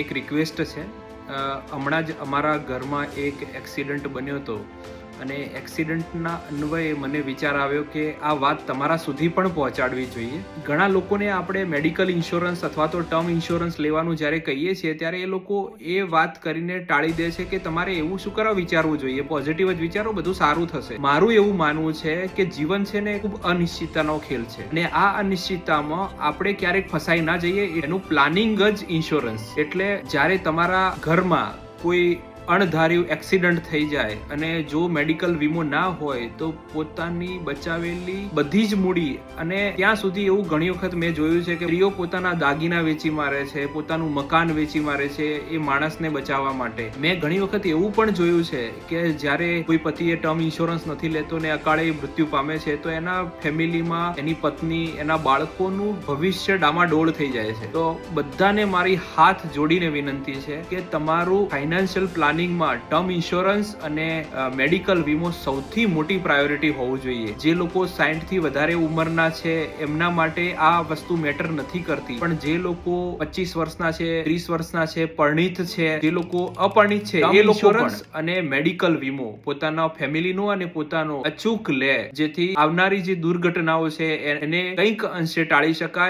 એક રિક્વેસ્ટ છે. હમણાં જ અમારા ઘરમાં એક એક્સિડન્ટ બન્યો હતો. અને એક્સિડન્ટના અન્વયે મને વિચાર આવ્યો કે આ વાત તમારા સુધી પણ પહોંચાડવી જોઈએ. ઘણા લોકોને આપણે મેડિકલ ઇન્સ્યોરન્સ અથવા તો ટર્મ ઇન્સ્યોરન્સ લેવાનું જ્યારે કહીએ છીએ, ત્યારે એ લોકો એ વાત કરીને ટાળી દે છે કે તમારે એવું શું કરવા વિચારવું જોઈએ? પોઝિટિવ જ વિચારો, બધું સારું થશે. મારું એવું માનવું છે કે જીવન છે ને ખૂબ અનિશ્ચિતતાનો ખેલ છે. અને આ અનિશ્ચિતતામાં આપણે ક્યારેક ફસાઈ ના જઈએ, એનું પ્લાનિંગ જ ઇન્સ્યોરન્સ એટલે જ્યારે તમારા ઘરમાં કોઈ અણધાર્યું એક્સિડન્ટ થઈ જાય અને જો મેડિકલ વીમો ના હોય તો પોતાની બચાવેલી બધી જ મૂડી અને ત્યાં સુધી એવું ઘણી વખત મેં જોયું છે કે સ્ત્રીઓ પોતાના દાગીના વેચી મારે છે, પોતાનું મકાન વેચી મારે છે એ માણસને બચાવવા માટે. મેં ઘણી વખત એવું પણ જોયું છે કે જ્યારે કોઈ પતિએ ટર્મ ઇન્સ્યોરન્સ નથી લેતો ને અકાળે મૃત્યુ પામે છે, તો એના ફેમિલીમાં એની પત્ની, એના બાળકોનું ભવિષ્ય ડામાડોળ થઈ જાય છે. તો બધાને મારી હાથ જોડીને વિનંતી છે કે તમારું ફાઇનાન્શિયલ પ્લાનિંગમાં ટર્મ ઇન્સ્યોરન્સ અને મેડિકલ વીમો સૌથી મોટી પ્રાયોરિટી હોવું જોઈએ. જે લોકો સાઠથી વધારે ઉંમરના છે એમના માટે આ વસ્તુ મેટર નથી કરતી. પણ જે લોકો પચીસ વર્ષના છે ત્રીસ વર્ષના છે પરણિત છે જે લોકો અપરણિત છે એ ઇન્સ્યોરન્સ અને મેડિકલ વીમો પોતાના ફેમિલીનો અને પોતાનો અચૂક લે જેથી આવનારી જે દુર્ઘટનાઓ છે એને કંઈક અંશે ટાળી શકાય.